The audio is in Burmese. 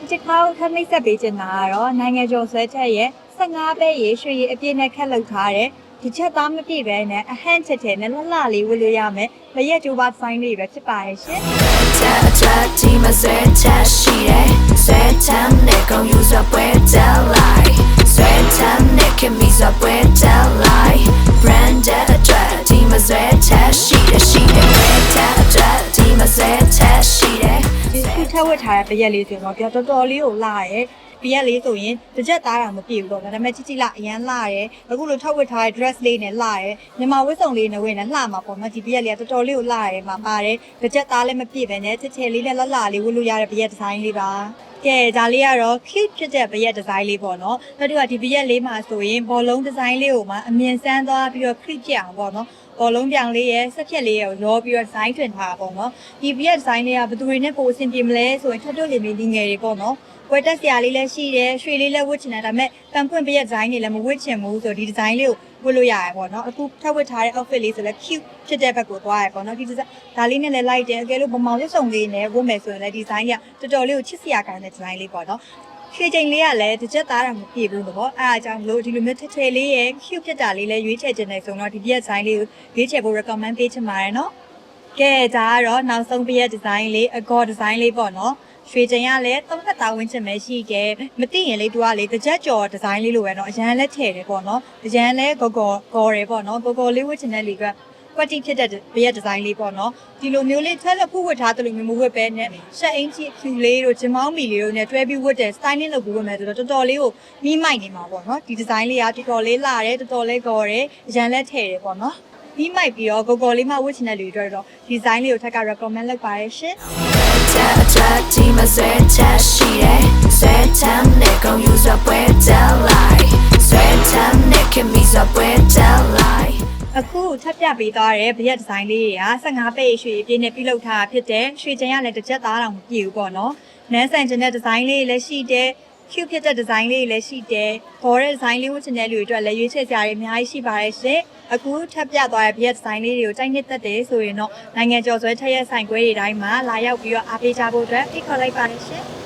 ဒီတစ်ခါကိုခမိတ်ဆက်ပေးချင်တာကတော့နိုင်ငံကျော်ဆွဲချက်ရဲ့15ပဲရေရွှေရည်အပြည့်နဲ့ခက်လုပ်ထားတဲ့ဒီချက်သားမပြည့်ပဲနဲ့အဟန့်ချက်ချက်နဲ့လှလှလေးဝတ်လို့ရမယ်။မရက်ကျိုးပါဆိုင်လေးပဲဖြစ်ပါရဲ့ရှင်ချက်ချက်ဒီမဆွဲချက်ရှိတယ်ဆွဲချက်နဲ့ကောင်ယူစပွဲတက်လိုက်ဆွဲချက်နဲ့ခင်မီစပွဲတက်လိုက် branded အတွက်ဒီမဆွဲချက်ရှိတယ်ရှိတယ်ဆွဲချက်အတွက်ဒီမဆွဲချက်ရှိတယ်။ဒီခု ထက်ဝတ်ထားတဲ့ပရက်လေးဆိုတော့ပြောတော်တော်လေးကိုလှရဲ။ပရက်လေးဆိုရင်တစ်ချက်သားတာမပြည့်ဘူးတော့ဒါပေမဲ့ချစ်ချစ်လာအရန်လှရဲ။အခုလိုထောက်ဝတ်ထားတဲ့ dress လေးနဲ့လှရဲ။မြန်မာဝတ်စုံလေးနဲ့ဝတ်နေလှမှာပေါ့နော်ဒီပရက်လေးကတော်တော်လေးကိုလှရဲမှာပါတယ်။တစ်ချက်သားလည်းမပြည့်ပဲနဲ့ချစ်ချစ်လေးနဲ့လှလှလေးဝတ်လို့ရတဲ့ပရက်ဒီဇိုင်းလေးပါ။ ကဲဒါလေးကတော့ cute ဖြစ်တဲ့ပရက်ဒီဇိုင်းလေးပေါ့နော်။နောက်တစ်ခါဒီပရက်လေးမှာဆိုရင်ဘောလုံးဒီဇိုင်းလေးကိုမှအမြင်ဆန်းသွားပြီးတော့ cute ပြအောင်ပေါ့နော်။ဘောလုံးပြောင်လေးရဲ့ဆက်ဖြက်လေးရဲ့ရောပြီးတော့ဒီဇိုင်းထွင်ထားတာပေါ့နော်။ဒီပရက်ဒီဇိုင်းလေးကဘယ်သူတွေနဲ့ပိုအဆင်ပြေမလဲဆိုရင်ထွတ်ထွတ်လေးလေးငယ်တွေပေါ့နော်။ဝက်တက်စရာလေးလည်းရှိတယ်ရွှေလေးလည်းဝတ်ချင်တယ်ဒါပေမဲ့တန်ဖွင့်ပရက်ဒီဇိုင်းတွေလည်းမဝတ်ချင်ဘူးဆိုတော့ဒီဒီဇိုင်းလေးကို ဝတ်လို့ရရပေါ့နော်အခုထပ်ဝတ်ထားတဲ့ outfit လေးဆိုလည်း cute ဖြစ်တဲ့ဘက်ကိုသွားရပေါ့နော်ဒီဒီဇိုင်းဒါလေးနဲ့လည်းလိုက်တယ်အကယ်လို့ဗမောင်ရွတ်စုံလေးနဲ့ဝတ်မယ်ဆိုရင်လည်းဒီဇိုင်းကတော်တော်လေးကိုချစ်စရာကောင်းတဲ့ဒီဇိုင်းလေးပေါ့နော်ရွှေချိန်လေးကလည်းတစ်ချက်သားတာမပြည့်ဘူးပေါ့အဲအားကြောင့်မလို့ဒီလိုမျိုးထထလေးရဲ့ cute ဖြစ်တာလေးလည်းရွေးချယ်ခြင်းနဲ့ဆိုတော့ဒီပြက်ဇိုင်းလေးကိုရွေးချယ်ဖို့ recommend ပေးချင်ပါတယ်နော်ကဲဒါကတော့နောက်ဆုံးပြည့်ဒီဇိုင်းလေးအကောဒီဇိုင်းလေးပေါ့နော် ရွှေချိန်ကလည်းသုံးသက်သားဝင်းချင်ပဲရှိခဲ့မသိရင်လေးသူကလေတစ်ချက်ကျော်ဒီဇိုင်းလေးလိုပဲเนาะအရန်လက်ထည့်တယ်ပေါ့နော်အရန်လဲဂေါ်ဂေါ်ဂေါ်တယ်ပေါ့နော်ဂေါ်ဂေါ်လေးဝတ်ချင်တဲ့လူကကွက်တိဖြစ်တဲ့ပြည့်ဒီဇိုင်းလေးပေါ့နော်ဒီလိုမျိုးလေးထွက်လက်ဖူးဝတ်ထားတယ်လို့မျိုးမဝတ်ပဲနဲ့ရှက်အင်ကြီးဖြူလေးတို့ဂျင်မောင်းမီလေးတို့နဲ့တွဲပြီးဝတ်တဲ့ styling လုပ်ပြီးဝတ်မယ်ဆိုတော့တော်တော်လေးကိုမိမိုက်နေမှာပေါ့နော်ဒီဒီဇိုင်းလေးကတော်တော်လေးလာတယ်တော်တော်လေးဂေါ်တယ်အရန်လက်ထည့်တယ်ပေါ့နော် ပြီးမိုက်ပြီးတော့ကိုကိုလေးမဝတ်ချင်တဲ့လူတွေတော့ဒီဇိုင်းလေးကိုထက်က recommend လုပ်ပါရရှင်ချက်ချက်ဒီမဆွဲချက်ရှိတယ်ဆွဲချက်နဲ့ကောင်ယူစပွဲတက်လိုက်ဆွဲချက်နဲ့ခင်မီစပွဲတက်လိုက်အခုထပ်ပြပေးသွားတဲ့ဗရက်ဒီဇိုင်းလေးတွေက15ပေရွှေပြည့်နဲ့ပြုလုပ်ထားတာဖြစ်တဲ့ရွှေချင်ရလည်းတစ်ချက်သားတောင်မပြည့်ဘူးပေါ့နော်နန်းဆန်ချင်တဲ့ဒီဇိုင်းလေးလည်းရှိတယ် cute ဖြစ်တဲ့ဒီဇိုင်းလေးလည်းရှိတယ်ခေါ်တဲ့ဒီဇိုင်းလေးဝတ်ချင်တဲ့လူတွေအတွက်လည်းရွေးချယ်စရာတွေအများကြီးရှိပါတယ်ရှင်အခုထပ်ပြသွားတဲ့ဗရက်ဒီဇိုင်းလေးတွေကိုတိုက်နှစ်သက်တယ်ဆိုရင်တော့နိုင်ငံကျော်ဆွဲထက်ရက်ဆိုင်ခွဲတွေတိုင်းမှာလာရောက်ပြီးတော့အားပေးကြဖို့အတွက်ဖိတ်ခေါ်လိုက်ပါတယ်ရှင်